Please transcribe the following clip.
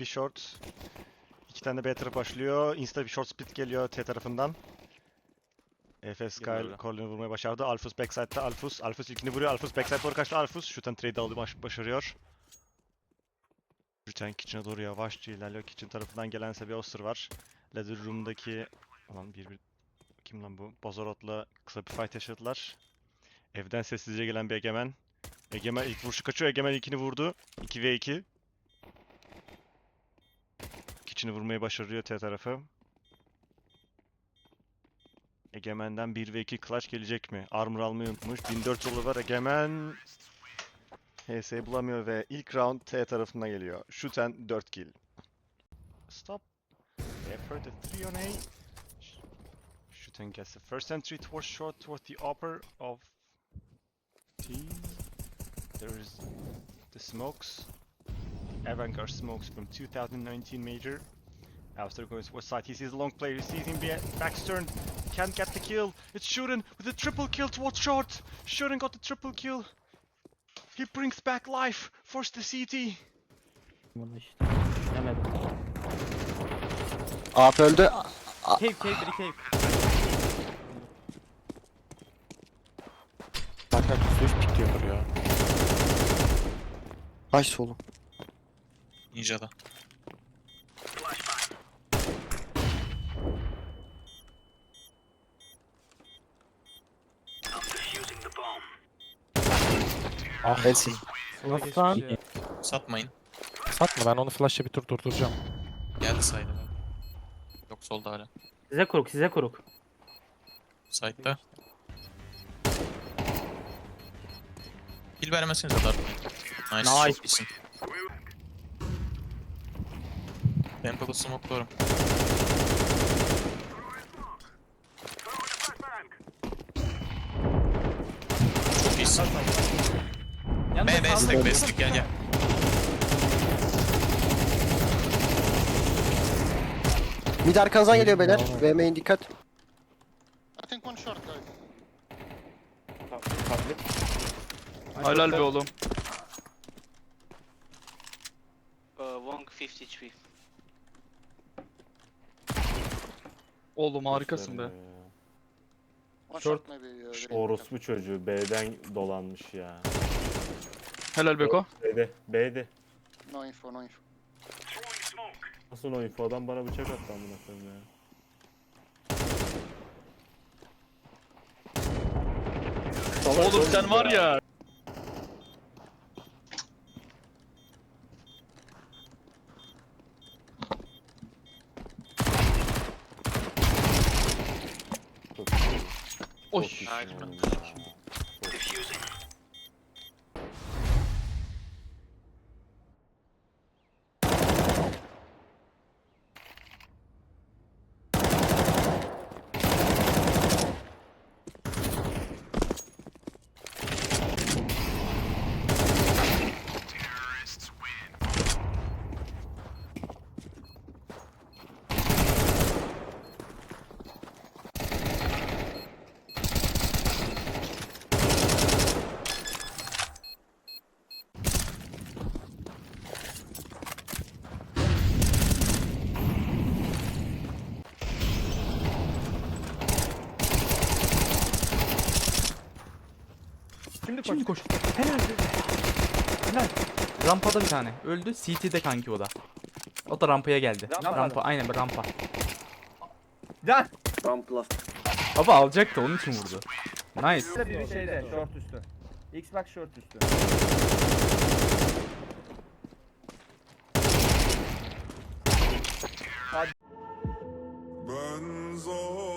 bir short. İki tane B tarafı başlıyor. Insta bir short split geliyor T tarafından. Efes Kyle. Corlin'i vurmayı başardı. Alfus backside'da Alfus. Alfus ilkini vuruyor. Alfus backside doğru kaçtı. Alfus şutan trade aldı baş başarıyor. Rüten Kitchen'a doğru yavaşça ilerliyor. Kitchen tarafından gelen bir Oster var. Ladder Room'daki... Ulan bir bir... Kim lan bu? Bozorot'la kısa bir fight yaşadılar. Evden sessizce gelen bir Egemen. Egemen ilk vuruşu kaçıyor. Egemen ilkini vurdu. 2v2. Kitchen'ı vurmayı başarıyor T tarafı. Egemen'den 1 ve 2 clutch gelecek mi? Armor almayı unutmuş. 1400 dolar var. Egemen HS'yi bulamıyor ve ilk round T tarafına geliyor. Shooten 4 kill. Stop. Effort at 3 on A. Sh- Shooten gets the first entry towards short towards the upper of T. There is the smokes. Avangard smokes from 2019 major. After going towards side, he sees a long play, he sees him be backstern, can't get the kill. It's Shuren with a triple kill towards short. Shuren got the triple kill. He brings back life, forced the CT. Bunu işte. Demedim. AP öldü. Cave cave biri cave. Bak bak Swift pikliyordur ya. Ay solu. Ninja'da. Ah Helsin. Nasıl lan? Satmayın. Satma ben onu flash'la bir tur durduracağım. Geldi sayda. Yok solda hala. Size kuruk size kuruk. Side'da. Kill vermesinize Dark Nice. Nice. Çok iyisin. Temple'ı smoke'luyorum. Çok iyisin. Yanında B, B, kaldı. stack, B, stack, gel gel. Mid arkanızdan geliyor beyler. Ve main dikkat. I think one short guys. Helal be oğlum. Uh, Wong 50 HP. Oğlum harikasın be. One Short. short maybe. Uh, green. Orospu çocuğu B'den dolanmış ya. Helal Beko. B'de, B'de. No info, no info. Nasıl o info adam bana bıçak attı amına koyayım ya. Oğlum sen var ya. Çok iyi. Oy. Çok iyisin Hadi oğlum Şimdi koş. Şimdi koş. Helal. Helal. Rampada bir tane. Öldü. CT'de kanki o da. O da rampaya geldi. Rampa, aynen rampa. Rampla. Baba alacaktı onun için vurdu. Nice. Biri şeyde short üstü. Xbox short üstü. Ben zor